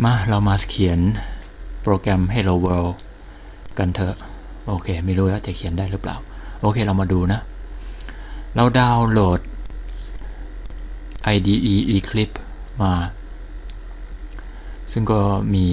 มาเรามาเขียนโปรแกรม Hello World กันเถอะ โอเค ไม่รู้ว่าจะเขียนได้หรือเปล่า โอเค เรามาดูนะ เราดาวน์โหลด IDE Eclipse มา ซึ่งก็มี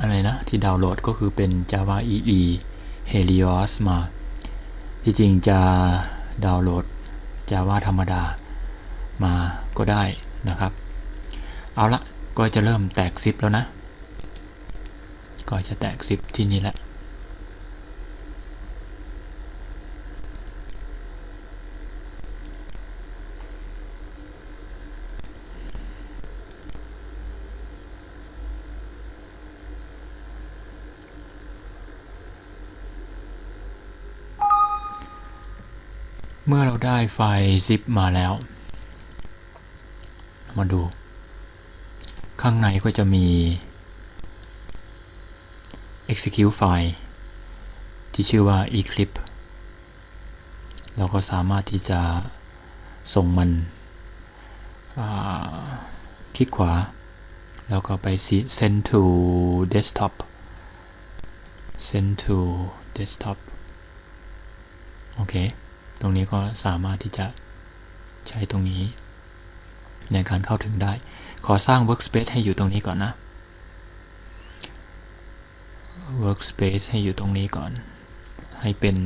อะไรนะ ที่ดาวน์โหลดก็คือเป็น Java EE Helios มา ที่จริงจะดาวน์โหลด Java ธรรมดามาก็ได้นะครับ เอาละ ก็จะเริ่มแตกซิปแล้วนะ ก็จะแตกซิปที่นี่แหละเมื่อเราได้ไฟล์ zip มาแล้ว มาดู ข้างในก็จะมี execute ไฟล์ที่ชื่อว่า eclipse เราก็สามารถที่จะส่งมันคลิกขวา แล้วก็ไป send to desktop send to desktop โอเค ตรงนี้ก็สามารถที่จะใช้ตรงนี้ในการเข้าถึงได้ ขอสร้าง workspace ให้อยู่ตรงนี้ก่อนนะ workspace ให้อยู่ตรงนี้ก่อน ให้เป็น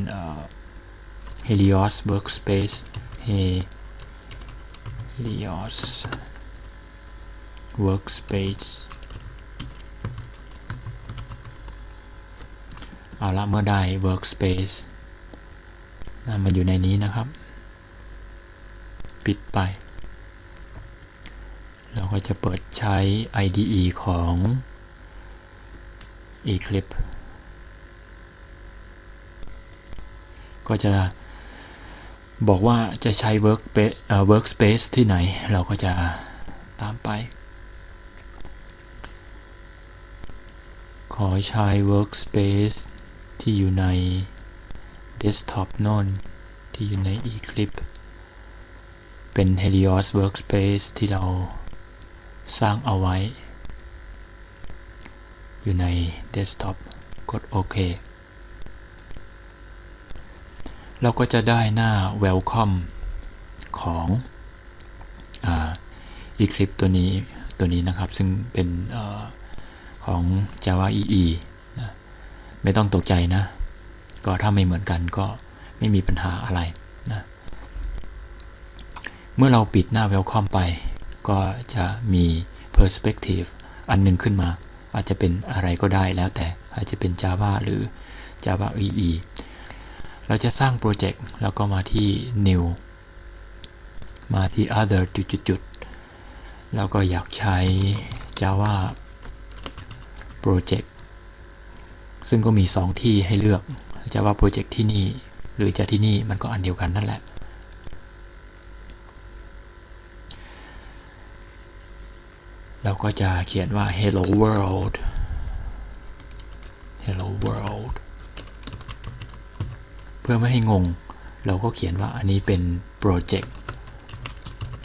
Helios workspace Helios workspace เอาละเมื่อได้ workspace มันอยู่ในนี้นะครับ ปิดไป เราก็จะเปิดใช้ IDE ของ Eclipse ก็จะบอกว่าจะใช้ workspace workspace ที่ไหน เราก็จะตามไป ขอใช้ workspace ที่อยู่ใน desktop น่นที่อยู่ใน Eclipse เป็น Helios Workspace ที่เรา สร้างเอาไว้ อยู่ใน desktop กดโอเคเราก็จะได้หน้า Welcome ของอ Eclipse ตัวนี้ตัวนี้นะครับ ซึ่งเป็นอของ Java EE นะไม่ต้องตกใจนะ ก็ถ้าไม่เหมือนกันก็ไม่มีปัญหาอะไรนะเมื่อเราปิดหน้า Welcome ไป ก็จะมี Perspective อันหนึงขึ้นมา อาจจะเป็นอะไรก็ได้แล้วแต่อาจจะเป็น Java หรือ Java EE เราจะสร้างโปรเจกต์แล้วก็มาที่ New มาที่ Other จุดๆแล้วก็อยากใช้ Java Project ซึ่งก็มี 2 ที่ให้เลือก Java Project ที่นี่ หรือจะที่นี่มันก็อันเดียวกันนั่นแหละ เรา ก็จะเขียนว่า hello world hello world เพื่อไม่ให้งง เราก็เขียนว่าอันนี้เป็นโปรเจกต์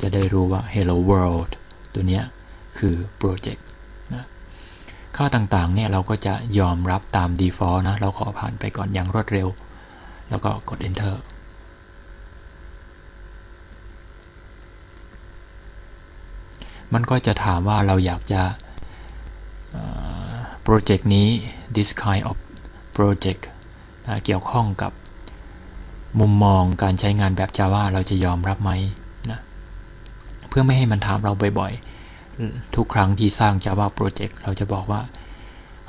จะได้รู้ว่า hello world ตัวเนี้ยคือโปรเจกต์นะค่าต่างๆเนี่ยเราก็จะยอมรับตาม default นะ เราขอผ่านไปก่อนอย่างรวดเร็ว แล้วก็กด enter มันก็จะถามว่าเราอยากจะโปรเจกต์นี้ this kind of project นะเกี่ยวข้องกับมุมมองการใช้งานแบบ Java เราจะยอมรับไหมนะเพื่อไม่ให้มันถามเราบ่อยๆ ทุกครั้งที่สร้าง Java project เราจะบอกว่า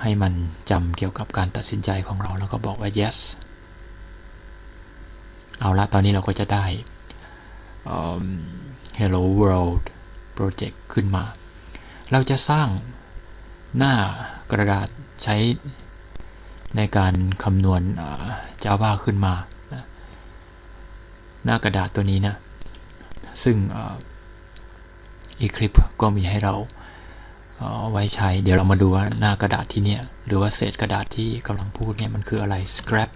ให้มันจำเกี่ยวกับการตัดสินใจของเรา แล้วก็บอกว่า yes เอาละตอนนี้เราก็จะได้ hello world project ขึ้นมา เราจะสร้างหน้ากระดาษใช้ในการคำนวณ Java ขึ้นมา หน้ากระดาษตัวนี้นะ ซึ่ง Eclipse ก็มีให้เราไว้ใช้ เดี๋ยวเรามาดูว่าหน้ากระดาษที่เนี่ย หรือว่าเศษกระดาษที่กำลังพูดเนี่ย มันคืออะไร scrap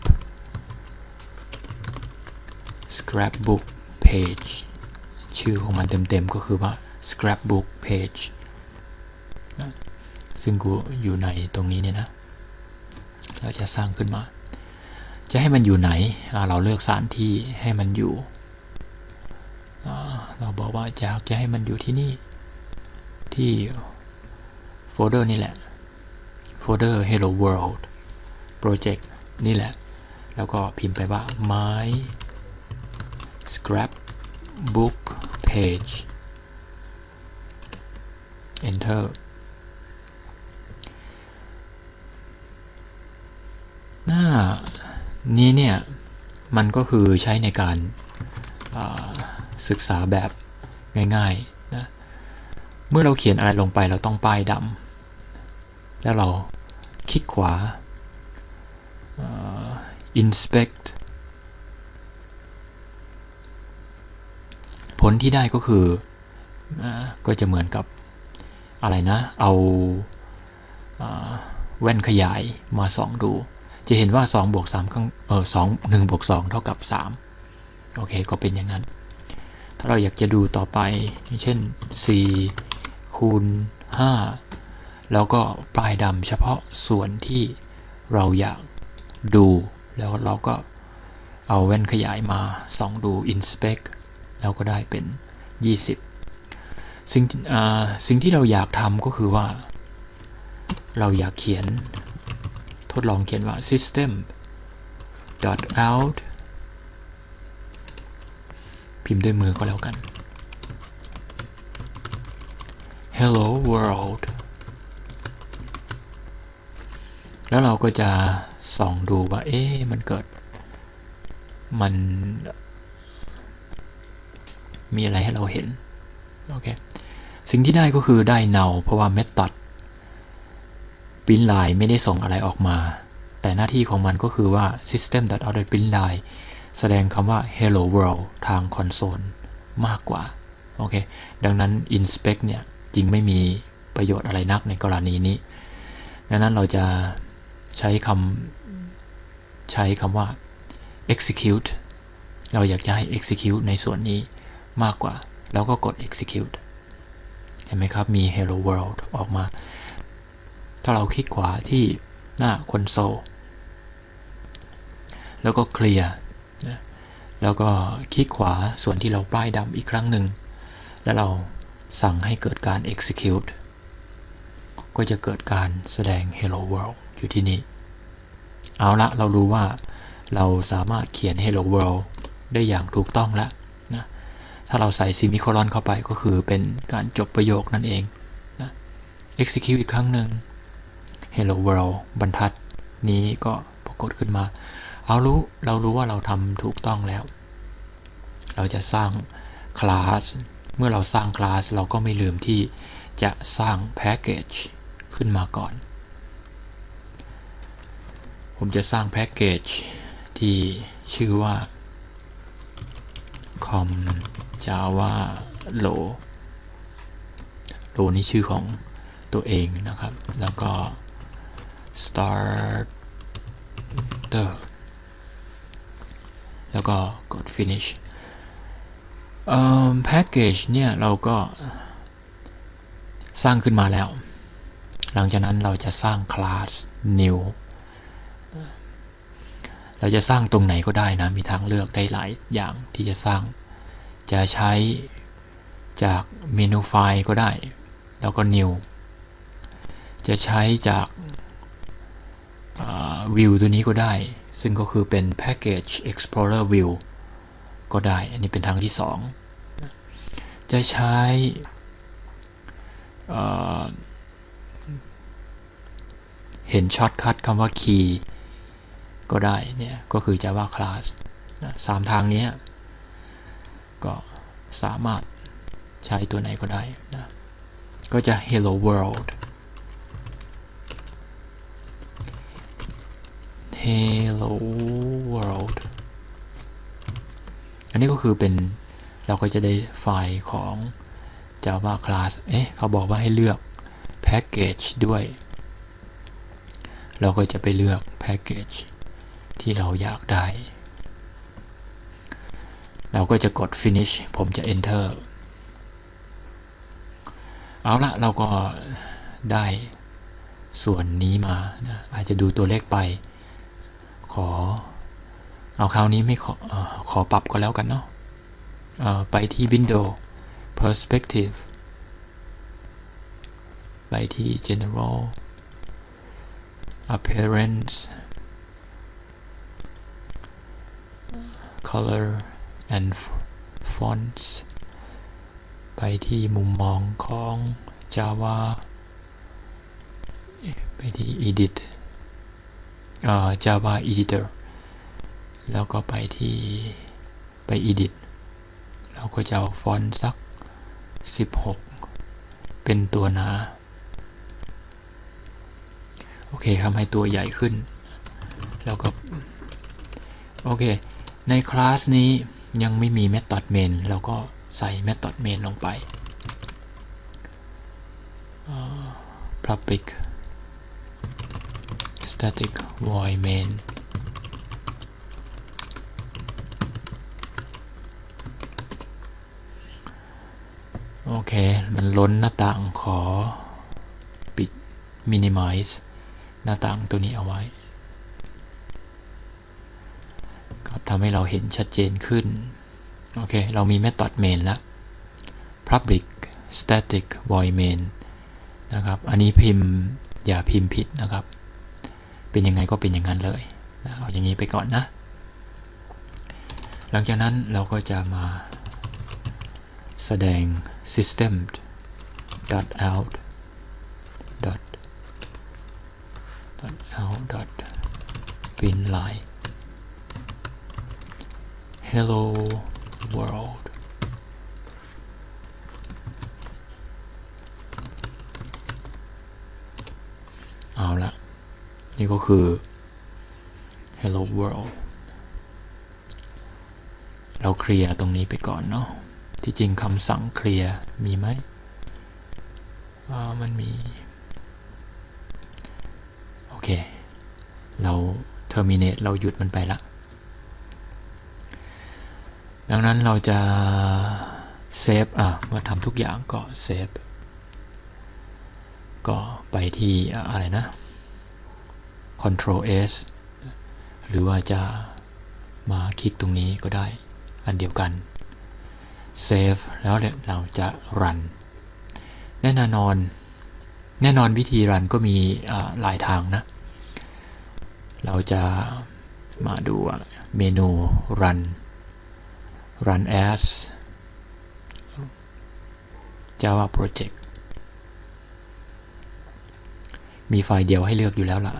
scrapbook page ชื่อของมันเต็มๆ ก็คือว่า scrapbook page ซึ่งกูอยู่ในตรงนี้เนี่ยนะ เราจะสร้างขึ้นมา จะให้มันอยู่ไหน เราเลือกสถานที่ให้มันอยู่ เราบอกว่าจะจะให้มันอยู่ที่นี่ ที่โฟลเดอร์นี่แหละ โฟลเดอร์ hello world project นี่แหละ แล้วก็พิมพ์ไปว่า my scrapbook page enter หน้านี้เนี่ย มันก็คือใช้ในการาศึกษาแบบง่ายๆนะเมื่อเราเขียนอะไรลงไปเราต้องป้ายดำแล้วเราคลิกขวาา inspect ผลที่ได้ก็คืออก็จะเหมือนกับ อะไรนะเอาอาแว่นขยายมาส่องดู จะเห็นว่า2บวก3ข้างเออ2 1บวก2เท่ากับ 3 โอเค ก็เป็นอย่างนั้น ถ้าเราอยากจะดูต่อไปอย่างเช่น 4 คูณ 5 แล้วก็ปลายดำเฉพาะส่วนที่เราอยากดู แล้วเราก็เอาแว่นขยายมาส่องดู inspect แล้วก็ได้เป็น 20 สิ่งสิ่งที่เราอยากทำก็คือว่า เราอยากเขียน ทดลองเขียนว่า system dot out พิมพ์ด้วยมือก็แล้วกัน hello world แล้วเราก็จะส่องดูว่า เอ๊ะ มันเกิด มัน มีอะไรให้เราเห็น โอเค สิ่งที่ได้ก็คือได้ null เพราะว่า method ปริ้นไลายไม่ได้ส่งอะไรออกมา แต่หน้าที่ของมันก็คือว่า system.out print line แสดงคำว่า hello world ทางคอนโซลมากกว่า โอเค ดังนั้น inspect เนี่ย จริงไม่มีประโยชน์อะไรนักในกรณีนี้ ดังนั้นเราจะใช้คำใช้คำว่า execute เราอยากจะให้ execute ในส่วนนี้มากกว่า แล้วก็กด execute เห็นไหมครับ มี hello world ออกมา ถ้าเราคลิกขวาที่หน้าคอนโซลแล้วก็เคลียร์แล้วก็คลิกขวาส่วนที่เราป้ายดำอีกครั้งหนึ่ง แล้วเราสั่งให้เกิดการ execute ก็จะเกิดการแสดง hello world อยู่ที่นี่ เอาละเรารู้ว่าเราสามารถเขียน hello world ได้อย่างถูกต้องแล้วนะ ถ้าเราใส่ซิมิโคลอนเข้าไปก็คือเป็นการจบประโยคนั่นเองนะ execute อีกครั้งหนึ่ง hello world บรรทัดนี้ก็ปรากฏขึ้นมา เอารู้เรารู้ว่าเราทำถูกต้องแล้ว เราจะสร้างคลาส เมื่อเราสร้างคลาส เราก็ไม่ลืมที่จะสร้างแพ็กเกจขึ้นมาก่อน ผมจะสร้างแพ็กเกจที่ชื่อว่า com java lo lo นี่ชื่อของตัวเองนะครับ แล้วก็ starter แล้วก็กด finish เอ่อ package เนี่ยเราก็สร้างขึ้นมาแล้ว หลังจากนั้นเราจะสร้าง class new เราจะสร้างตรงไหนก็ได้นะ มีทางเลือกได้หลายอย่างที่จะสร้าง จะใช้จากเมนูไฟล์ก็ได้ แล้วก็ new จะใช้จากวิวตัวนี้ก็ได้ ซึ่งก็คือเป็น package explorer view ก็ได้ อันนี้เป็นทางที่ 2 จะใช้เห็นช็อตคัทคำว่า key ก็ได้เนี่ย ก็คือ java class สามทางนี้ ก็สามารถใช้ตัวไหนก็ได้นะ ก็จะ hello world hello world อันนี้ก็คือเป็นเราก็จะได้ไฟล์ของ java class เอ๊ะ เขาบอกว่าให้เลือก package ด้วย เราก็จะไปเลือก package ที่เราอยากได้ เราก็จะกด finish ผมจะ enter เอาละเราก็ได้ส่วนนี้มานะอาจจะดูตัวเลขไป ขอ เอาคราวนี้ไม่ขออขอปรับก็แล้วกันเนาะไปที่ Window Perspective ไปที่ General Appearance Color and Fonts ไปที่มุมมองของ Java ไปที่ Edit เอ่อ Java Editor แล้วก็ไปที่ไป Edit เราก็จะเอาฟอนต์สัก 16 เป็นตัวหนา โอเคทำให้ตัวใหญ่ขึ้น แล้วก็ โอเค ในคลาสนี้ ยังไม่มี method main เราก็ใส่ method main ลงไป public static void main โอเค มันล้นหน้าต่างขอปิด minimize หน้าต่างตัวนี้เอาไว้ ครับ ทำให้เราเห็นชัดเจนขึ้น โอเค เรามี method main แล้ว public static void main นะครับ อันนี้พิมพ์อย่าพิมพ์ผิดนะครับ เป็นยังไงก็เป็นอย่างนั้นเลยนะเอาอย่างนี้ไปก่อนนะ หลังจากนั้นเราก็จะมาแสดง system dot out dot dot out dot print line hello world เอาละนี่ก็คือ hello world เราเคลียร์ตรงนี้ไปก่อนเนาะที่จริงคำสั่งเคลียร์มีไหมอ่ามันมี โอเค เรา terminate เราหยุดมันไปละ ดังนั้นเราจะ save อะเมื่อทำทุกอย่างก็ save ก็ไปที่อะไรนะ control s หรือว่าจะมาคลิกตรงนี้ก็ได้ อันเดียวกัน save แล้วเดี๋ยเราจะ run แน่นอน แน่นอนวิธี run ก็มีหลายทางนะ เราจะมาดูเมนู run run as java project มีไฟล์เดียวให้เลือกอยู่แล้วล่ะ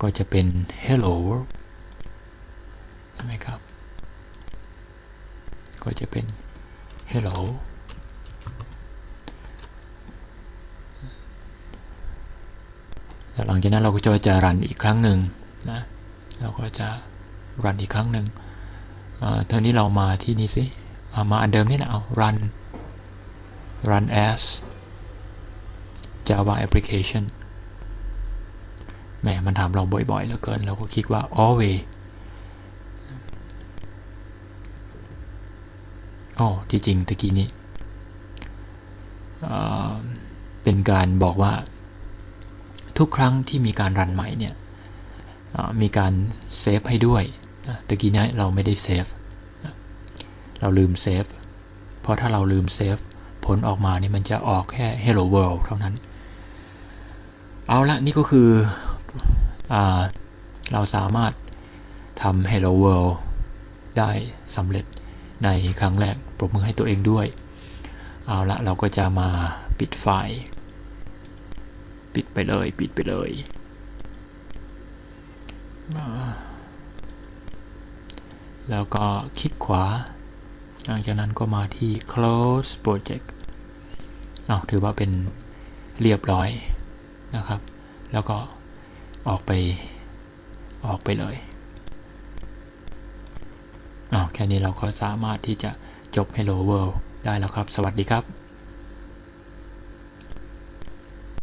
ก็จะเป็น hello world ใช่ไหมครับ ก็จะเป็น hello หลังจากนั้นเราก็จะจะรันอีกครั้งหนึ่งนะ เราก็จะรันอีกครั้งหนึ่ง เอ่อท่านี้เรามาที่นี่สิามาอันเดิมนี่แหละเอา run run as java application แหมมันถามเราบ่อยๆเหลือเกิน เราก็คิดว่า always อ๋อที่จริงตะกี้นี้เเป็นการบอกว่า ทุกครั้งที่มีการรันใหม่เนี่ยมีการเซฟให้ด้วย ตะกี้นี้เราไม่ได้เซฟเราลืมเซฟเพราะถ้าเราลืมเซฟผลออกมานี่มันจะออกแค่ hello world เท่านั้น เอาละนี่ก็คืออเราสามารถทำ hello world ได้สำเร็จในครั้งแรกปรบมือให้ตัวเองด้วย เอาละเราก็จะมาปิดไฟล์ปิดไปเลย ปิดไปเลยอ่า แล้วก็คลิกขวา หลังจากนั้นก็มาที่ close project อ้าถือว่าเป็นเรียบร้อยนะครับ แล้วก็ออกไปออกไปเลยอ้าแค่นี้เราก็สามารถที่จะจบ Hello World ได้แล้วครับ สวัสดีครับ